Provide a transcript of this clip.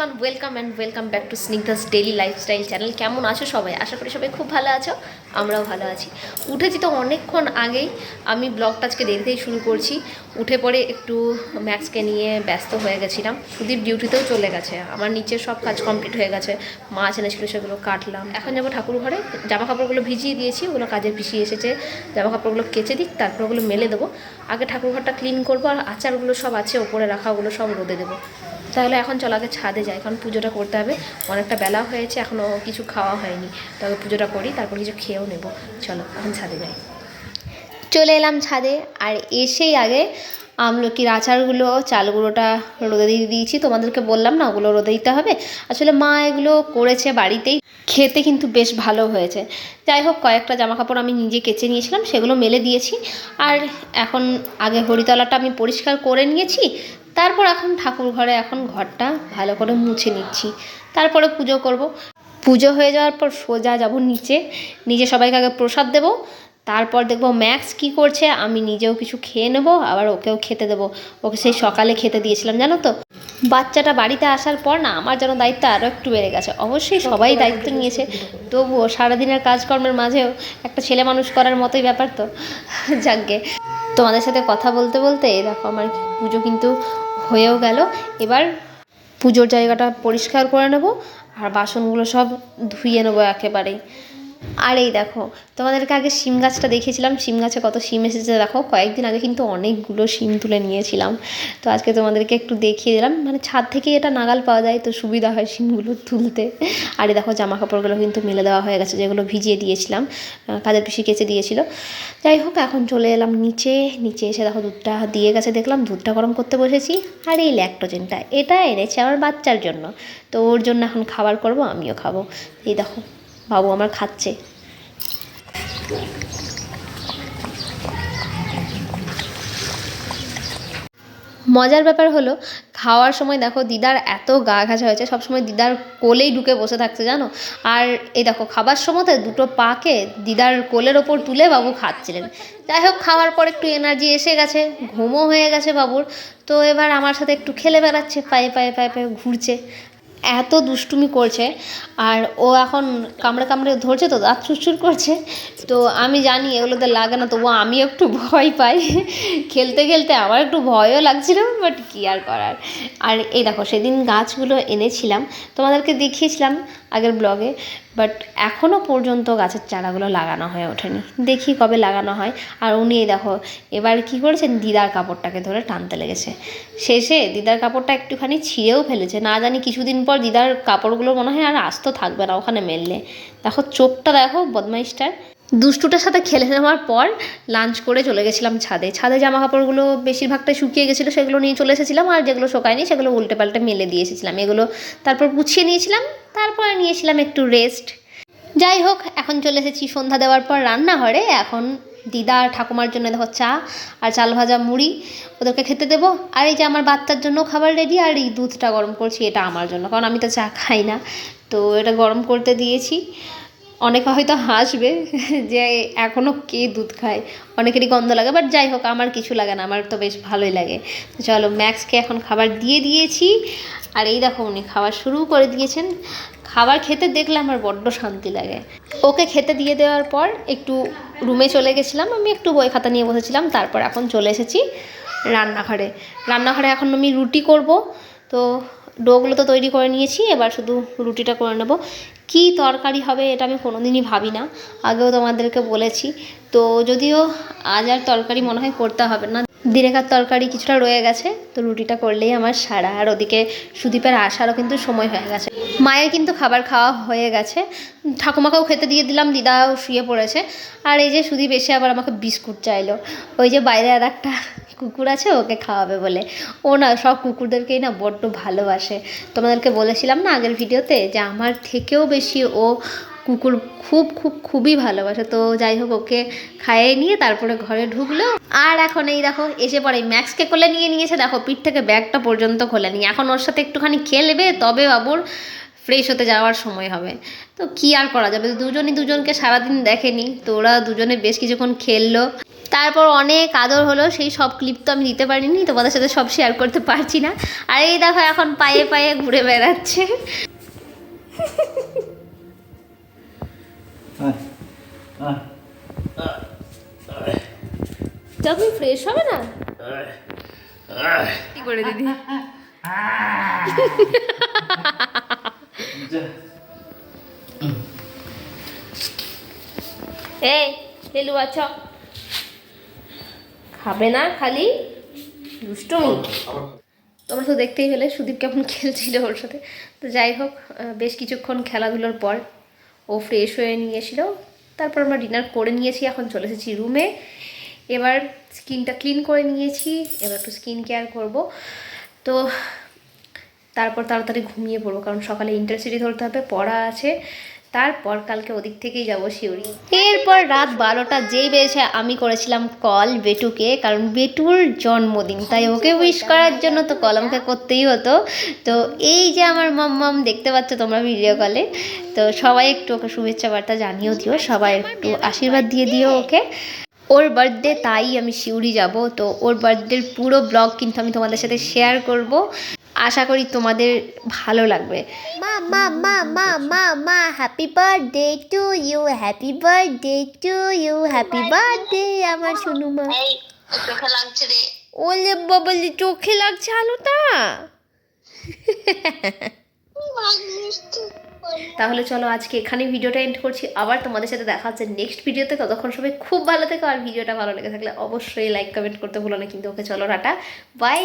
Everyone welcome and welcome back to Snigdha's daily lifestyle channel কেমন আছো সবাই? আশা করি সবাই খুব ভালো আছো, আমরাও ভালো আছি। উঠেছি তো অনেকক্ষণ আগেই, আমি ব্লগটা আজকে দেরিতেই শুরু করছি। উঠে পড়ে একটু ম্যাক্সকে নিয়ে ব্যস্ত হয়ে গেছিলাম। সুদীপ ডিউটিতেও চলে গেছে। আমার নিচের সব কাজ কমপ্লিট হয়ে গেছে। মাছ এনেছিল, সেগুলো কাটলাম। এখন যাব ঠাকুর ঘরে। জামা কাপড়গুলো ভিজিয়ে দিয়েছি, ওগুলো কাজের পিসি এসেছে। জামা কাপড়গুলো কেচে দিক, তারপর ওগুলো মেলে দেবো। আগে ঠাকুর ঘরটা ক্লিন করব, আর আচারগুলো সব আছে, ওপরে রাখা, ওগুলো সব রোদে দেবো। তাহলে এখন চলো আগে ছাদে যাই, কারণ পুজোটা করতে হবে। অনেকটা বেলা হয়েছে এখনও কিছু খাওয়া হয়নি। তবে পুজোটা করি, তারপর কিছু খেয়েও নেব। চলো, এখন ছাদে যাই। চলে এলাম ছাদে, আর এসেই আগে আমলকির আচারগুলো চাল গুঁড়োটা রোদে দিয়ে দিয়েছি। তোমাদেরকে বললাম না, ওগুলো রোদে দিতে হবে। আসলে মা এগুলো করেছে বাড়িতেই, খেতে কিন্তু বেশ ভালো হয়েছে। যাই হোক, কয়েকটা জামা কাপড় আমি নিজে কেচে নিয়েছিলাম, সেগুলো মেলে দিয়েছি। আর এখন আগে হরিতলাটা আমি পরিষ্কার করে নিয়েছি তারপর এখন ঠাকুর ঘরে এখন ঘরটা ভালো করে মুছে নিচ্ছি। তারপরে পুজো করব। পুজো হয়ে যাওয়ার পর সোজা যাব নিচে। নিজে সবাইকে আগে প্রসাদ দেবো। তারপর দেখব ম্যাক্স কি করছে আমি নিজেও কিছু খেয়ে নেব আবার ওকেও খেতে দেবো। ওকে সেই সকালে খেতে দিয়েছিলাম জানো তো? বাচ্চাটা বাড়িতে আসার পর না আমার যেন দায়িত্ব আরও একটু বেড়ে গেছে। অবশ্যই সবাই দায়িত্ব নিয়েছে। তবুও সারাদিনের কাজকর্মের মাঝেও একটা ছেলে মানুষ করার মতোই ব্যাপার তো। যাকগে তোমাদের সাথে কথা বলতে বলতে, দেখো আমার পুজো কিন্তু হয়েও গেল। এবার পুজোর জায়গাটা পরিষ্কার করে নেব, আর বাসনগুলো সব ধুয়ে নেব একেবারেই। আর এই দেখো, তোমাদেরকে আগে শিম গাছটা দেখিয়েছিলাম। শিম গাছে কত শিম এসেছে দেখো, কয়েকদিন আগে কিন্তু অনেকগুলো শিম তুলে নিয়েছিলাম। তো আজকে তোমাদেরকে একটু দেখিয়ে দিলাম। মানে ছাদ থেকে এটা নাগাল পাওয়া যায়, তো সুবিধা হয় শিমগুলো তুলতে। আর এই দেখো জামা কাপড়গুলো কিন্তু মেলে দেওয়া হয়ে গেছে, যেগুলো ভিজিয়ে দিয়েছিলাম কাদের পিসি কেচে দিয়েছিল। যাই হোক, এখন চলে এলাম নিচে। নিচে এসে দেখো, দুধটা দিয়ে গেছে, দেখলাম দুধটা গরম করতে বসেছি। আর এই ল্যাক্টোজেনটা এটা এনেছে আমার বাচ্চার জন্য। তো ওর জন্য এখন খাবার করব, আমিও খাব। এই দেখো বাবু আমার খাচ্ছে। মজার ব্যাপার হলো, খাওয়ার সময় দেখো দিদার এত গা ঘাঁচা হয়েছে, সবসময় দিদার কোলেই ঢুকে বসে থাকছে, জানো? আর এই দেখো, খাবার সময়তে দুটো পাকে দিদার কোলের ওপর তুলে বাবু খাচ্ছিলেন। যাই হোক, খাওয়ার পর একটু এনার্জি এসে গেছে, ঘুমও হয়ে গেছে বাবুর। তো এবার আমার সাথে একটু খেলে বেড়াচ্ছে, পায়ে পায়ে পায়ে পায়ে ঘুরছে। এত দুষ্টুমি করছে, আর ও এখন কামড়ে কামড়ে ধরছে তো, দাঁত চুরচুর করছে। তো আমি জানি এগুলোতে লাগে না, তবুও আমি একটু ভয় পাই। খেলতে খেলতে আমার একটু ভয়ও লাগছিল বাট কী আর করার? আর এই দেখো, সেদিন গাছগুলো এনেছিলাম, তোমাদেরকে দেখিয়েছিলাম আগের ব্লগে বাট এখনও পর্যন্ত গাছের চারাগুলো লাগানো হয়ে ওঠেনি। দেখি কবে লাগানো হয়। আর উনি এই দেখো, এবার কি করেছেন, দিদার কাপড়টাকে ধরে টানতে লেগেছে। শেষে দিদার কাপড়টা একটুখানি ছিঁড়েও ফেলেছে, না জানি কিছুদিন পর দিদার কাপড়গুলো মনে হয় আর আস্ত থাকবে না ওখানে মেললে। দেখো চোখটা দেখো, বদমাইশটার। দুষ্টুটার সাথে খেলে নেওয়ার পর লাঞ্চ করে চলে গেছিলাম ছাদে। ছাদে জামা কাপড়গুলো বেশিরভাগটাই শুকিয়ে গেছিল, সেগুলো নিয়ে চলে এসেছিলাম আর যেগুলো শোকায়নি সেগুলো উল্টে পাল্টে মেলে দিয়ে এসেছিলাম। এগুলো তারপর গুছিয়ে নিয়েছিলাম, তারপরে নিয়েছিলাম একটু রেস্ট যাই হোক, এখন চলে এসেছি সন্ধ্যা দেওয়ার পর রান্নাঘরে। এখন দিদা ঠাকুমার জন্য দেখো চা আর চাল ভাজা মুড়ি ওদেরকে খেতে দেবো। আর এই যে আমার বাচ্চার জন্য খাবার রেডি আর এই দুধটা গরম করছি, এটা আমার জন্য, কারণ আমি তো চা খাই না। তো এটা গরম করতে দিয়েছি। অনেকে হয়তো হাসবে যে এখনও কে দুধ খায়, অনেকেরই গন্ধ লাগে বাট যাই হোক, আমার কিছু লাগে না, আমার তো বেশ ভালোই লাগে। তো চলো, ম্যাক্সকে এখন খাবার দিয়ে দিয়েছি। আর এই দেখো, উনি খাবার শুরু করে দিয়েছেন। খাবার খেতে দেখলে আমার বড্ড শান্তি লাগে। ওকে খেতে দিয়ে দেওয়ার পর একটু রুমে চলে গেছিলাম, আমি একটু বই খাতা নিয়ে বসেছিলাম, তারপর এখন চলে এসেছি রান্নাঘরে। রান্নাঘরে এখন আমি রুটি করব, তো ডোগুলো তো তৈরি করে নিয়েছি, এবার শুধু রুটিটা করে নেব। কি তরকারি হবে এটা আমি কোনোদিনই ভাবি না, আগেও তোমাদেরকে বলেছি। তো যদিও আজ আর তরকারি মনে হয় করতে হবে না। দিনেকার তরকারি কিছুটা রয়ে গেছে, তো রুটিটা করলেই আমার সারা। আর ওদিকে সুদীপের আসারও কিন্তু সময় হয়ে গেছে। মায়ের কিন্তু খাবার খাওয়া হয়ে গেছে। ঠাকুমাকেও খেতে দিয়ে দিলাম, দিদাও শুয়ে পড়েছে। আর এই যে সুদীপ এসে আবার আমাকে বিস্কুট চাইলো। ওই যে বাইরে আর একটা কুকুর আছে, ওকে খাওয়াবে বলে। ও না, সব কুকুরদেরকেই না বড্ড ভালোবাসে। তোমাদেরকে বলেছিলাম না আগের ভিডিওতে যে আমার থেকেও বেশি ও কুকুর খুব খুব, খুবই ভালোবাসে। তো যাই হোক, ওকে খাইয়ে নিয়ে তারপরে ঘরে ঢুকলো। আর এখন এই দেখো, এসে পরে ম্যাক্সকে কোলে নিয়ে নিয়েছে। দেখো, পিঠ থেকে ব্যাগটা পর্যন্ত খোলেনি এখন ওর সাথে একটুখানি খেলবে, তবে বাবুর ফ্রেশ হতে যাওয়ার সময় হবে। তো কি আর করা যাবে? দুজনই দুজনকে সারাদিন দেখেনি। তো ওরা দুজনে বেশ কিছুক্ষণ খেললো। তারপর অনেক আদর হলো। সেই সব ক্লিপ তো আমি দিতে পারিনি। তোমাদের সাথে সব শেয়ার করতে পারছি না। আর এই দেখো, এখন পায়ে পায়ে ঘুরে বেড়াচ্ছে। ফ্রেশ হবে না? কি করে দিদি? এই লেলু আছ। খাবে না খালি? দুষ্টুমি। তোমরা তো দেখতেই পেলে সুদীপ কেমন খেলছিল ওর সাথে। তো যাই হোক বেশ কিছুক্ষণ খেলাধুলোর পর ও ফ্রেশ হয়ে নিয়েছিল। তারপর আমরা ডিনার করে নিয়েছি এখন চলে এসেছি রুমে এবার স্কিনটা ক্লিন করে নিয়েছি, এবার একটু স্কিন কেয়ার করব। তো তারপর তাড়াতাড়ি ঘুমিয়ে পড়ব, কারণ সকালে ইন্টারসিটি ধরতে হবে, পড়া আছে। তারপর কালকে ওদিক থেকেই যাব শিউরি। এরপর রাত বারোটা যেই বেজেছে আমি করেছিলাম কল বেটুকে, কারণ বেটুর জন্মদিন, তাই ওকে উইশ করার জন্য তো কল আমাকে করতেই হতো। তো এই যে আমার মাম্মাম, দেখতে পাচ্ছ তোমরা ভিডিও কলে তো সবাই একটু ওকে শুভেচ্ছা বার্তা জানিয়েও দিও, সবাই একটু আশীর্বাদ দিয়ে দিও ওকে। ওর বার্থডে তাই আমি শিউরি যাব। তো ওর বার্থডের পুরো ব্লগ কিন্তু আমি তোমাদের সাথে শেয়ার করব। আশা করি তোমাদের ভালো লাগবে। মা মা মা মা মা মা happy birthday to you happy birthday to you happy birthday আমার সোনু মা। লাগছে রে। ওলে বাবলি চোখে লাগছে আলোটা। তাহলে চলো আজকে এখানে ভিডিওটা এন্ড করছি। আবার তোমাদের সাথে দেখা হচ্ছে নেক্সট ভিডিওতে ততক্ষণ সবাই খুব ভালো থেকো আর ভিডিওটা ভালো লেগে থাকলে অবশ্যই লাইক কমেন্ট করতে ভুলো না। কিন্তু ওকে চলো, টাটা। বাই